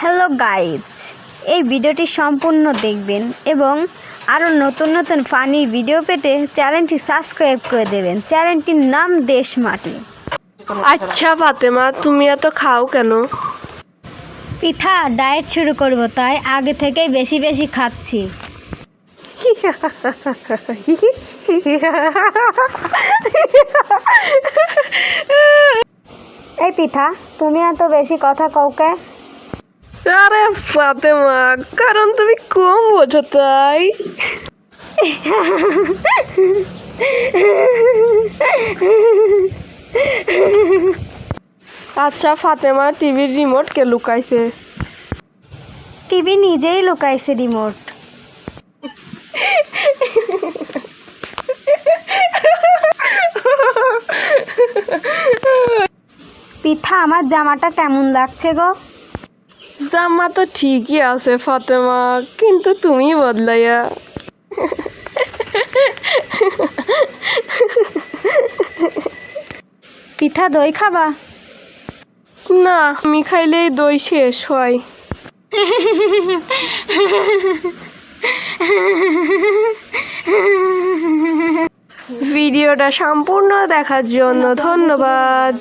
Hello guys এই ভিডিওটি সম্পূর্ণ দেখবেন এবং আরও নতুন নতুন ফানি ভিডিও পেতে চ্যানেলটি সাবস্ক্রাইব করে দেবেন। চ্যানেলটির নাম দেশ মাটি। আচ্ছা ফাতেমা তুমি এত খাও কেন? পিঠা ডায়েট শুরু করব তাই আগে থেকেই বেশি বেশি খাচ্ছি। এই পিঠা তুমি এত বেশি কথা কাউকে আরে ফাতেমা, কারণ তুমি কম বোঝো তাই। আচ্ছা ফাতেমা টিভির রিমোট কে লুকাইছে? টিভি নিজেই লুকাইছে রিমোট পিঠা, আমার জামাটা কেমন লাগছে গো? জামা তো ঠিকই আছে ফাতেমা কিন্তু তুমি বদলাইয়া। পিঠা দই খাবা? না আমি খাইলেই দই শেষ হয়। ভিডিওটা সম্পূর্ণ দেখার জন্য ধন্যবাদ।